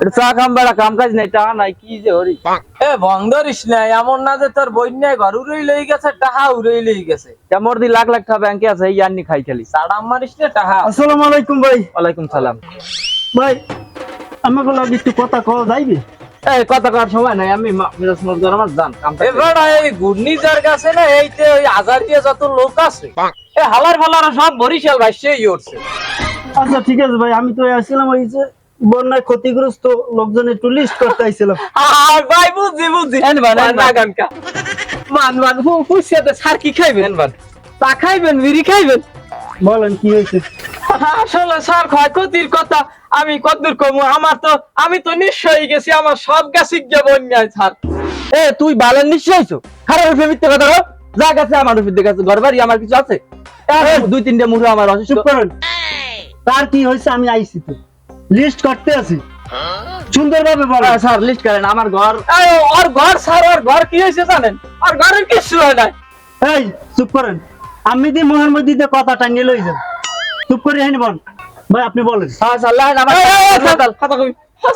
এটা চা বেড়া কাম কাজ নাই টাকা নাই কি যে হরি এ না এমন না যে তোর বন্যায় ঘর উড়েই লই গেছে টাহা উড়েই লই গেছে। মোর দি লাখ লাখ টাকা ব্যাংকে আছে খাই খালি। সাড়াম মারিস না টাহা। আসসালামু আলাইকুম ভাই। ওয়ালাইকুম সালাম। ভাই আমাকে লাগে একটু কথা যাইবে? এই কথা করার সময় নাই আমি জান কাম এবার এই কাছে না এইতে ওই আজারিয়া যত লোক আছে এ হালার ফালার সব বরিশাল উঠছে। আচ্ছা ঠিক আছে ভাই আমি তো আসছিলাম ওই যে বন্যায় ক্ষতিগ্রস্ত লোকজন একটু লিস্ট করতে আইছিলাম। আর ভাই বান। গানকা মান মান হু হুসিয়াতে সার কি খাইবেন? বান। চা খাইবেন বিড়ি খাইবেন? বলেন কি হয়েছে আসলে স্যার ক্ষয়ক্ষতির কথা। আমি কমু? আমার তো আমি তো নিশ্চয়ই গেছি আমার সব গাছি গিয়ে বন্যায় স্যার। এ তুই হইছো? খারাপ রূপে মিথ্যে কথা বল যা গেছে আমার রূপে দেখেছে ঘর বাড়ি আমার কিছু আছে? দুই তিনটে মুড়ো আমার অসুস্থ। তার কি হয়েছে আমি আইছি তো। লিস্ট করতে আছি। সুন্দরভাবে বলেন হ্যাঁ, স্যার লিস্ট করেন আমার ঘর। ওর ঘর স্যার ওর ঘর কি হয়েছে জানেন? ওর ঘরের কিছু হয় নাই। এই চুপ করেন। আমি দি মোহন মসজিদে কথা টাঙ্গিয়ে লই যান চুপ করে হেন বল। ভাই আপনি বলেন। হ্যাঁ স্যার লাইন আমার স্যার, কথা কই।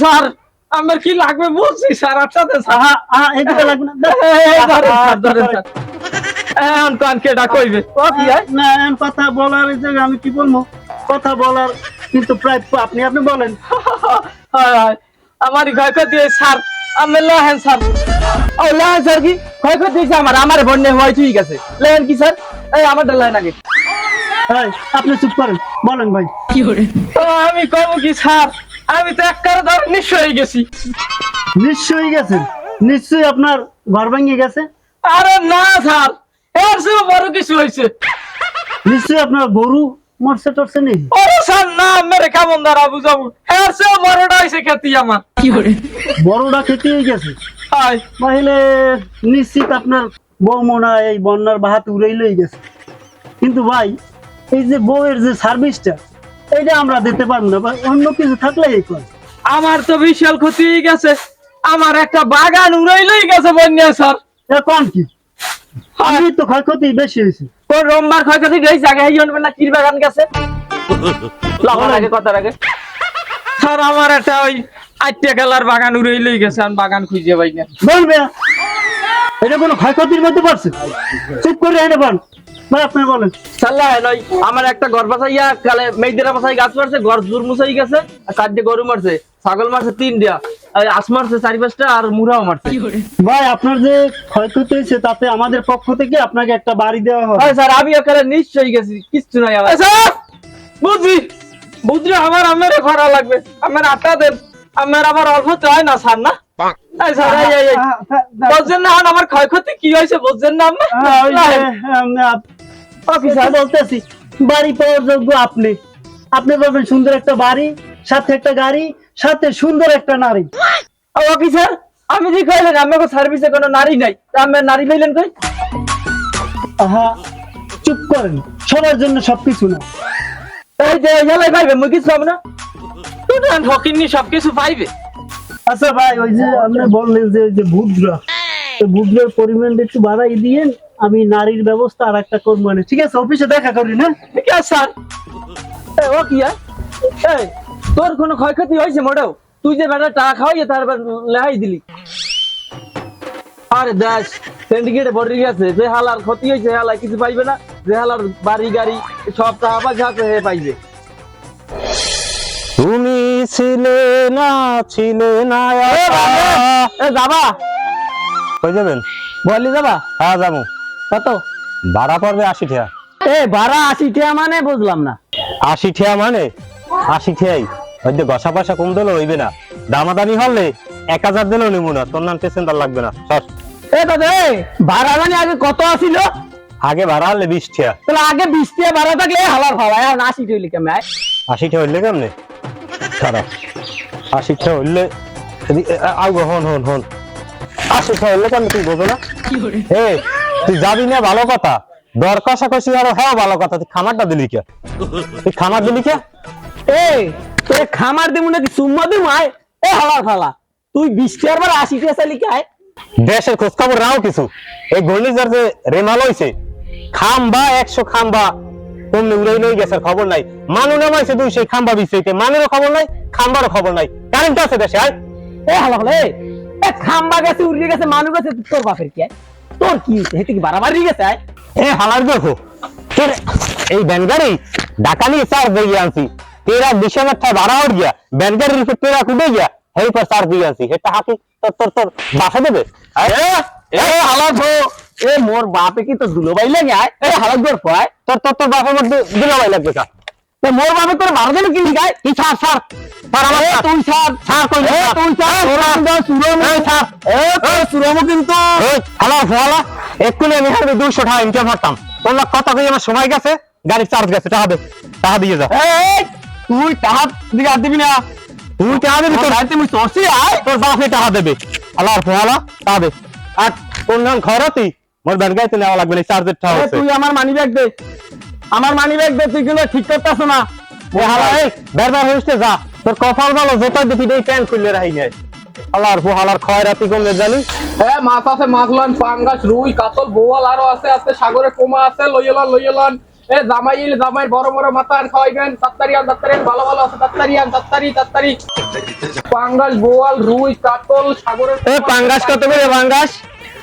স্যার আমার কি লাগবে বুঝছি স্যার আপনার সাথে স্যার। আহা আহা এদিকে লাগবে না। এই, এই, ধরেন, স্যার। স্যার। এখন কান কেটা কইবে ও কি হয়? না এখন কথা বলার এই জায়গায় আমি কি বলব? কথা বলার কিন্তু প্রায় আপনি আপনি বলেন। হয়, হয়। আমারই ক্ষয়ক্ষতি স্যার। আমি লহেন স্যার। ও লাইন স্যার কি? ক্ষয়ক্ষতি হয়েছে আমার। আমার বন্যে হওয়াই ঠিক আছে। লাইন কি স্যার? এই আমারটা লাইন আগে। আপনি চুপ করেন। বলেন ভাই। তো আমি কব কি স্যার? আমি তো এক কারও ধর নিশ্চয়ই গেছি। নিশ্চয়ই গেছেন? নিশ্চয়ই আপনার ঘর ভেঙে গেছে? আরে না স্যার। এর চেয়েও বড় কিছু হয়েছে। নিশ্চয়ই আপনার গরু মরছে টরছে নেই। ওরে স্যার না মেরে কেমন দ্বারা বুঝাবো। চেয়েও বড়টা হয়েছে খেতি আমার। বড়টা খেতেই গেছে। হয়। তাহলে নিশ্চিত আপনার বউ মনে হয় এই বন্যার বাহাত উড়াইলেই গেছে। কিন্তু ভাই এই যে বউয়ের যে সার্ভিসটা এইটা আমরা দিতে পারব না। ভাই অন্য কিছু থাকলে এই কর। আমার তো বিশাল ক্ষতি হয়ে গেছে। আমার একটা বাগান উড়াইলেই গেছে বন্যা স্যার। এখন কি? আমি তো ক্ষয়ক্ষতি বেশি হয়েছে। কোন রোমবার ক্ষয়ক্ষতি গেছে আগে এই জন্য না কির বাগান গেছে। লাগান আগে কথা আগে। স্যার আমার একটা ওই আটটা খেলার বাগান উড়াইলেই গেছে আমি বাগান খুঁজে পাই না। বলবে? এটা কোনো ক্ষয়ক্ষতির মধ্যে পড়ছে? চুপ করে এটা বল। ভাই আপনি বলেন। সাল্লাহ নয় আমার একটা ঘর বাসাইয়া কালে মেয়েদের বাসাই গাছ মারছে ঘর জোর মুসাই গেছে আর চারটে গরু মারছে ছাগল মারছে তিনটা আর আস মারছে চারি পাঁচটা আর মুরাও মারছে। ভাই আপনার যে ক্ষয়ক্ষতি হয়েছে তাতে আমাদের পক্ষ থেকে আপনাকে একটা বাড়ি দেওয়া হবে। স্যার আমি ওখানে নিশ্চয়ই গেছি কিচ্ছু নাই আমার। এ স্যার! বুঝি বুঝলি আমার আমার করা লাগবে আমার আটা দেন আমার আবার অল্প তো হয় না? স্যার না। আহ, থা- থা- বলছেন না আমার ক্ষয়ক্ষতি কি হয়েছে বলছেন না আপনি? অফিসার বলতেছি বাড়ি পাওয়ার যোগ্য আপনি। আপনি পাবেন সুন্দর একটা বাড়ি সাথে একটা গাড়ি সাথে সুন্দর একটা নারী। অফিসার আমি যে কইলেন আমার সার্ভিসে কোনো নারী নাই। তা আমি নারী পাইলেন কই? আহা চুপ করেন সবার জন্য সবকিছু না। তাই যে হেলাই পাইবে মুই কিছু পাবো না? তুই টুটান ফকিন্নি সবকিছু পাইবে। আচ্ছা ভাই ওই যে আপনি বললেন যে ওই যে ভুদ্রা ভুদ্রের পরিমাণটা একটু বাড়াই দিয়েন। আমি নারীর ব্যবস্থা আর একটা করব মানে। ঠিক আছে অফিসে দেখা করি না? ঠিক আছে স্যার। ও কি এই তোর কোনো ক্ষয়ক্ষতি হয়েছে মোটেও? তুই যে বেটা টাকা খাওয়াই তারপর লেহাই দিলি। আরে দেশ সিন্ডিকেটে বড়ি গেছে যে হালার ক্ষতি হয়েছে হালায় কিছু পাইবে না। যে হালার বাড়ি গাড়ি সব টাকা পয়সা আছে হে পাইবে। তুমি ছিলে না ছিলে না এ যাবা কই যাবেন? বলি যাবা হ্যাঁ যাব। কত? ভাড়া পড়বে আশি টাকা এ ভাড়া আশি টাকা মানে বুঝলাম না। আশি টাকা মানে? আশি টাকাই যে গসা পয়সা কম দিলে হইবে না। দামাদামি হলে এক হাজার দিলেও নিবো না। তোর নাম পেসেন্টার লাগবে না। সর। এ দাদা এ ভাড়া মানে আগে কত আসিল? আগে ভাড়া হলে বিশ টাকা তাহলে আগে বিশ টাকা ভাড়া থাকলে হালার ভাড়া এখন আশি টাকা লিখে ম্যাচ আশি টাকা হইলে কেমনে? খারাপ আশি টাকা হইলে আউ হন হন হন। আশি টাকা হইলে কেমন তুই বোঝো না? এ তুই যাবি না ভালো কথা। দর কষাকষি আরও হ্যাঁ ভালো কথা। তুই খামারটা দিলি কে? তুই খামার দিলি কে? এ তোর খামার দেবো নাকি? সুম্মা দেবো আয়। এ হালার ফালা তুই বিশ টাকার বার আশি টাকা চালি কে? আয়। দেশের খোঁজ খবর নাও কিছু। এই ঘূর্ণিঝড় যে রেমাল হইছে খাম বা একশো খাম বা কমনে উড়াই লই গেছে খবর নাই। মানু নামাইছে দুই সেই খাম্বা বিছাইতে মানুরও খবর নাই খাম্বারও খবর নাই। কারেন্ট আছে দেশে আয়। এ হালা হলে এ খাম্বা গেছে উড়ে গেছে মানুষ গেছে তোর বাপের কি? আয়? তোর কি হেতে কি বাড়াবাড়ি গেছে? এ হালার দেখো। তোর এই ব্যানগাড়ি ঢাকা নিয়ে চার দিয়ে আনছি। তেরা বিশালের ঠাই ভাড়া উঠ গিয়া ব্যানগাড়ির উপর তেরা কুটে গিয়া হেই পর চার দিয়ে আনছি। এটা হাকি তোর তোর তোর বাসা দেবে? আয়, এ হালা ভো এ মোর বাপে কি তো দুলোবাই লাগে? আয়। এ হালা গর পায়। তোর তোর তোর বাসার মধ্যে দিলাবাই লাগবে কা? এ মোর বাপে তোর ভালো দিন কি গায় ছাড়? আমার তুই কই এ কিন্তু। এক্ষুনি আমি হারবে দুশো টাকা ইনকাম করতাম। তোমরা কথা কই আমার সময় গেছে। গাড়ি চার্জ গেছে টাকা দে। টাকা দিয়ে যা। তুই টাহাত দিকে আর দিবি না। তুই টাকা দিবি তোর মুই আয়। তোর বাপে টাকা দেবে। টাকা দে। আর কোন গান খরতি। মোর নেওয়া লাগবে না চার্জের টাকা তুই আমার মানি ব্যাগ দে। আমার মানি ব্যাগ তুই কিন্তু ঠিক করতেছ না। এ হালা এই বের বের হইছে যা। তোর কপাল ভালো দেখি খুললে রাহি নাই ফোয়ালার খয়রাতি কমলে জানি হ্যাঁ মাছ আছে মাছ লন পাঙ্গাস রুই কাতল বোয়াল আরও আছে আছে সাগরে কোমা আছে লইয়লন এ জামাই জামাই বড় বড় মাথা আন খাওয়াইবেন তাত্তারি আন তাত্তারি ভালো ভালো আছে তাত্তারি আন তাত্তারি তাত্তারি পাঙ্গাস বোয়াল রুই কাতল সাগরের এ পাঙ্গাস কত করে পাঙ্গাস?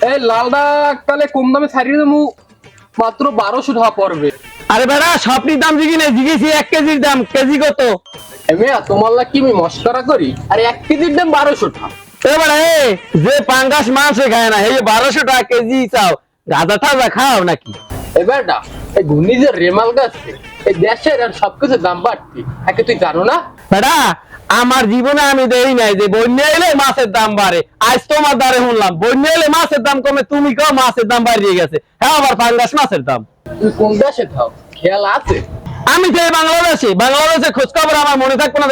এই লালদা কালে কম দামে ছাড়িয়ে দেবো। মাত্র বারোশো টাকা পড়বে। আরে বেড়া সবটির দাম জিগি নেই জিগেছি এক কেজির দাম কেজি কত? এমিয়া তোমার লাগে কি আমি মস্করা করি? আর এক কেজির দাম বারোশো টাকা। এ যে পাঙ্গাস মাছ খায় না এই বারোশো টাকা কেজি চাও গাঁদা টাজা খাও নাকি? এবারটা এই ঘূর্ণি যে রেমাল গাছ এই দেশের আর সবকিছু দাম বাড়তি। একে তুই জানো না? বেড়া আমার জীবনে আমি দেই নাই যে বন্যা এলে মাছের দাম বাড়ে। আজ তোমার দ্বারে শুনলাম বন্যা এলে মাছের দাম কমে তুমি কেউ মাছের দাম বাড়িয়ে গেছে। হ্যাঁ আবার পাঙ্গাস মাছের দাম। কোন দেশে থাও খেয়াল আছে? আমি সেই বাংলাদেশে বাংলাদেশে খোঁজ খবর আমার মনে থাকব না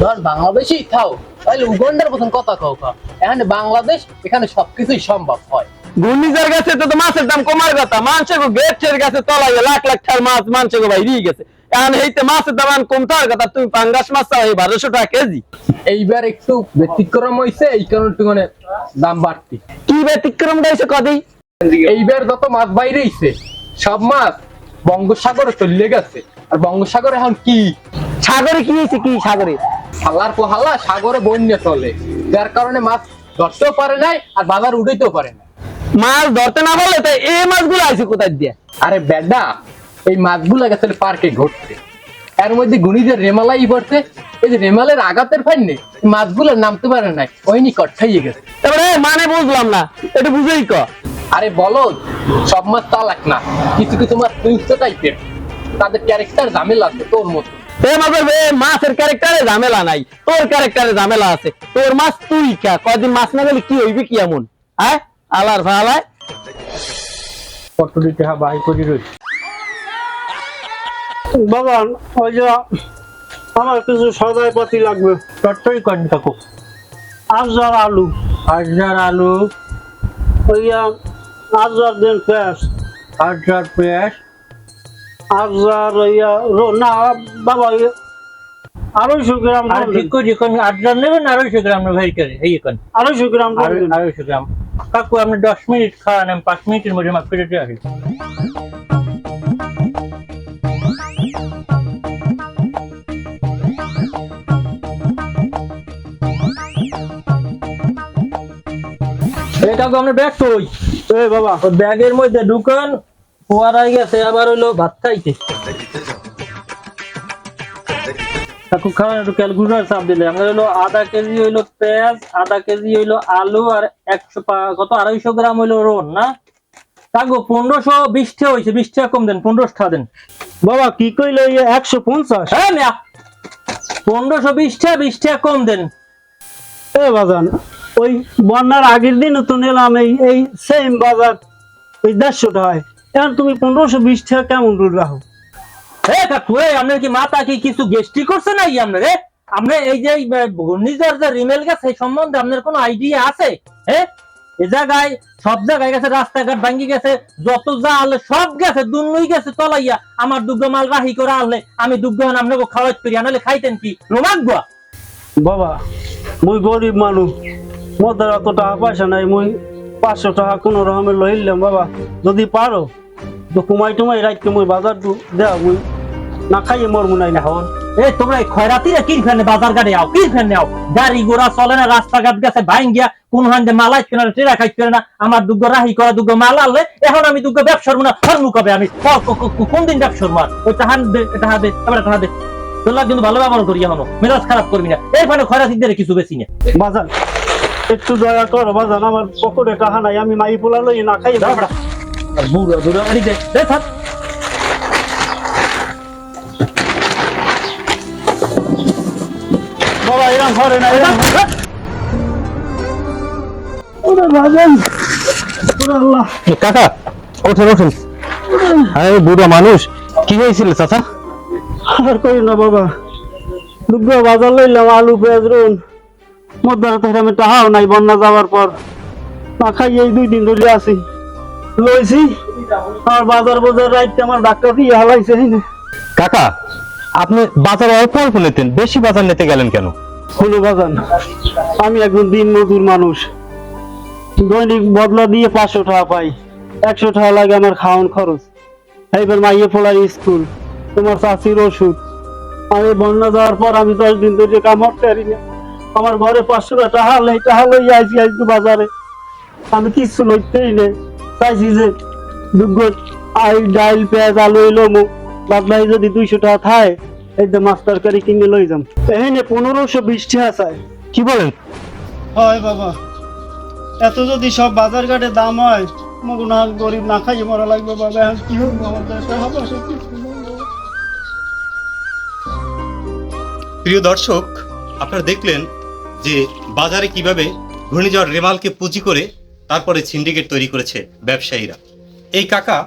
ধর বাংলাদেশেই তাহলে উগান্ডার মতন কথা কাও কা এখানে বাংলাদেশ এখানে সবকিছুই সম্ভব হয়। ঘূর্ণিঝড় গেছে তো মাছের দাম কমার কথা। মানুষের গেটের কাছে তলায় লাখ লাখ ঠার মাছ মানুষের বাইরে গেছে। এখন এইতে মাছের দাম এখন কমতার কথা তুমি পাঙ্গাস মাছ চাও এই বারোশো টাকা কেজি। এইবার একটু ব্যতিক্রম হয়েছে এই কারণে একটু মানে দাম বাড়তি। কি কদি এইবার যত মাছ বাইরেছে সব মাছ চলে গেছে। আর বঙ্গোসাগর এখন কি? সাগরে কি হয়েছে কি সাগরে? হালার পোহালা সাগরে বন্যা চলে। যার কারণে মাছ ধরতেও পারে নাই আর বাজার উঠাইতেও পারে না মাছ ধরতে না পারলে তাই এই মাছগুলো আছে কোথায় দিয়ে? আরে বেডা এই মাছগুলো গেছে পার্কে ঘুরতে। এর মধ্যে গুণী যে রেমালাই পড়ছে। এই যে রেমালের আঘাতের ফাইনে মাছগুলো নামতে পারে নাই ওই নিকট খাইয়ে গেছে। তারপরে মানে বুঝলাম না এটা বুঝেই ক। আরে বলো সব মাছ তালাক না কিছু কিছু মাছ হিংস্র টাইপের তাদের ক্যারেক্টার ঝামেলা আছে তোর মতো। এ মাছের এ মাছের ক্যারেক্টারে ঝামেলা নাই তোর ক্যারেক্টারে ঝামেলা আছে। তোর মাছ তুই খা কদিন মাছ না গেলে কি হইবে কি এমন? হ্যাঁ? আলার ভালায় কত দিতে হ্যাঁ বাই করি রয়েছে বাবা ওই যে আমার কিছু সদাই পাতি লাগবে চট্টই করেন কাকু আজার আলু হাজার আলু ওই আজার দেন পেঁয়াজ হাজার পেঁয়াজ আজার ইয়া না বাবা আড়াইশো গ্রাম আর ঠিক করে হাজার নেবেন আড়াইশো গ্রাম ভাই করে এই কোন আড়াইশো গ্রাম আড়াইশো গ্রাম। কাকু আপনি দশ মিনিট খাওয়ান আমি পাঁচ মিনিটের মধ্যে মাফ করে দিয়ে আসি। কাকু আপনার ব্যাগ কই এই বাবা। ব্যাগের মধ্যে ঢুকান ফোয়ারাই গেছে আবার হইল ভাত খাইতে। কাকু খাওয়ান একটু ক্যালকুলেটার চাপ দিলে। আমরা হইল আধা কেজি হইল পেঁয়াজ আধা কেজি হইল আলু আর একশো কত? আড়াইশো গ্রাম হইল রোন না? কাকু পনেরোশো বিশটা হয়েছে বিশ টাকা কম দেন পনেরোশো টাকা দেন। বাবা কি কইলে একশো পঞ্চাশ? হ্যাঁ পনেরোশো বিশটা বিশ টাকা কম দেন। এ বাজান। ওই বন্যার আগের দিন তো নিলাম এই এই সেম বাজার ওই দেড়শো টাকায় এখন তুমি পনেরোশো বিশ টাকা কেমন করে রাখো? হে কাকু এই আপনার কি মাথা কি কিছু গেস্টি করছে নাকি আপনার রে আপনি এই যে ঘূর্ণিঝড় যে রিমেল গেছে সেই সম্বন্ধে আপনার কোনো আইডিয়া আছে? হ্যাঁ এ জায়গায় সব জায়গায় গেছে রাস্তাঘাট ভাঙ্গি গেছে যত যা আনলে সব গেছে দুনুই গেছে তলাইয়া। আমার দুগ্গ মাল রাহি করে আনলে আমি দুগ্ধ দুগ্গ আপনাকে খাওয়াত করি আনলে খাইতেন কি? রোমাগ্য বাবা মুই গরিব মানুষ। মোদের অত টাকা পয়সা নাই মুই পাঁচশো টাকা কোনো রকমের লইলাম বাবা। যদি পারো তো কুমাই টুমাই রাইতে মই বাজার দু দেয়া মুই না খাইয়ে মরমু নাই না। এখন? এ তোমরা এই খয়রাতিরা কি ফেনে বাজার গাড়ি আও কি ফেনে আও গাড়ি ঘোড়া চলে না রাস্তাঘাট গেছে ভাইন গিয়া কোন হান্ডে মালাই কেনা টেরা খাইতে না। আমার দুগ্গ রাহি করা দুগ্গ মাল আনলে এখন আমি দুগ্গ ব্যবসার না হরমু কবে আমি? কোন দিন ব্যবসার মার ওই টাহান দে টাহা দে এবার টাহা দে। তোলা কিন্তু ভালো ব্যবহার করি এখনও। মেজাজ খারাপ করবি না। এরপরে খয়রাতিদের কিছু বেশি না। বাজান একটু দয়া কর বাজান আমার পকেটে টাকা নাই আমি মাই পোলা লই না দাও আর বুড়ো দে দে থাক। বাবা এরকম করে না ওরে বাজান। ওরে আল্লাহ। কাকা ওঠেন ওঠেন। আরে বুড়া মানুষ কি হয়েছিল চাচা? আর কই না বাবা। দুগ্গ বাজার লইলাম আলু পেঁয়াজ রুন মধ্যরাতে আমি টাহাও নাই বন্যা যাওয়ার পর। না খাই এই দুই দিন ধরে আছি। লইছি আর বাজার বাজার রাইতে আমার ডাক্তার দিয়ে হালাইছে কাকা আপনি বাজার অল্প অল্প নিতেন বেশি বাজার নিতে গেলেন কেন? হলো বাজান আমি একজন দিন মজুর মানুষ। দৈনিক বদলা দিয়ে পাঁচশো টাকা পাই। একশো টাকা লাগে আমার খাওয়ান খরচ। এইবার মাইয়ে ফোলার স্কুল তোমার চাষির ওষুধ। আমি বন্যা যাওয়ার পর আমি দশ দিন ধরে কামড় পারি না। আমার ঘরে পাঁচশো টাকা নেই টাকা লই আইসি আইসি বাজারে। আমি কিচ্ছু লইতেই নেই। চাইছি যে দুগ্গ আই ডাইল পেঁয়াজ আলু এলো মুখ বাদলাই যদি দুইশো টাকা থায় এই যে মাছ তরকারি কিনে লই যাম। এখানে পনেরোশো বিশ টাকা চাই। কি বলেন? হয় বাবা। এত যদি সব বাজার ঘাটে দাম হয় মগু না গরিব না খাইয়ে মরা লাগবে বাবা। এখন কি হবে আমার হবে প্রিয় দর্শক আপনারা দেখলেন যে বাজারে কীভাবে ঘূর্ণিঝড় রেমালকে পুঁজি করে তারপরে সিন্ডিকেট তৈরি করেছে ব্যবসায়ীরা। এই কাকা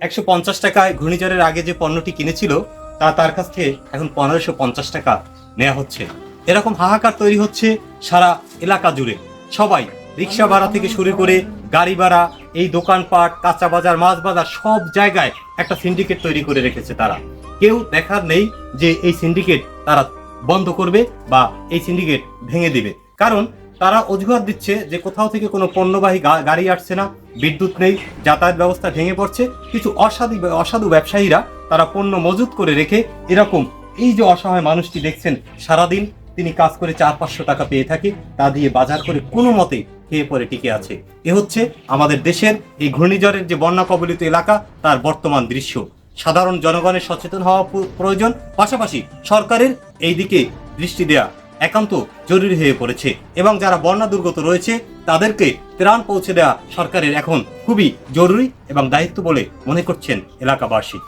একশো পঞ্চাশ টাকায় ঘূর্ণিঝড়ের আগে যে পণ্যটি কিনেছিল, তা তার কাছ থেকে এখন পনেরোশো পঞ্চাশ টাকা নেওয়া হচ্ছে। এরকম হাহাকার তৈরি হচ্ছে সারা এলাকা জুড়ে। সবাই রিক্সা ভাড়া থেকে শুরু করে গাড়ি ভাড়া, এই দোকানপাট, কাঁচা বাজার, মাছ বাজার সব জায়গায় একটা সিন্ডিকেট তৈরি করে রেখেছে তারা। কেউ দেখার নেই যে এই সিন্ডিকেট তারা বন্ধ করবে বা এই সিন্ডিকেট ভেঙে দিবে। কারণ তারা অজুহাত দিচ্ছে যে কোথাও থেকে কোনো পণ্যবাহী গাড়ি আসছে না, বিদ্যুৎ নেই, যাতায়াত ব্যবস্থা ভেঙে পড়ছে। কিছু অসাধু অসাধু ব্যবসায়ীরা তারা পণ্য মজুত করে রেখে এরকম এই যে অসহায় মানুষটি দেখছেন, সারাদিন তিনি কাজ করে চার পাঁচশো টাকা পেয়ে থাকে, তা দিয়ে বাজার করে কোনো মতে খেয়ে পরে টিকে আছে। এ হচ্ছে আমাদের দেশের এই ঘূর্ণিঝড়ের যে বন্যা কবলিত এলাকা, তার বর্তমান দৃশ্য। সাধারণ জনগণের সচেতন হওয়া প্রয়োজন, পাশাপাশি সরকারের এই দিকে দৃষ্টি দেয়া একান্ত জরুরি হয়ে পড়েছে এবং যারা বন্যা দুর্গত রয়েছে, তাদেরকে ত্রাণ পৌঁছে দেওয়া সরকারের এখন খুবই জরুরি এবং দায়িত্ব বলে মনে করছেন এলাকাবাসী।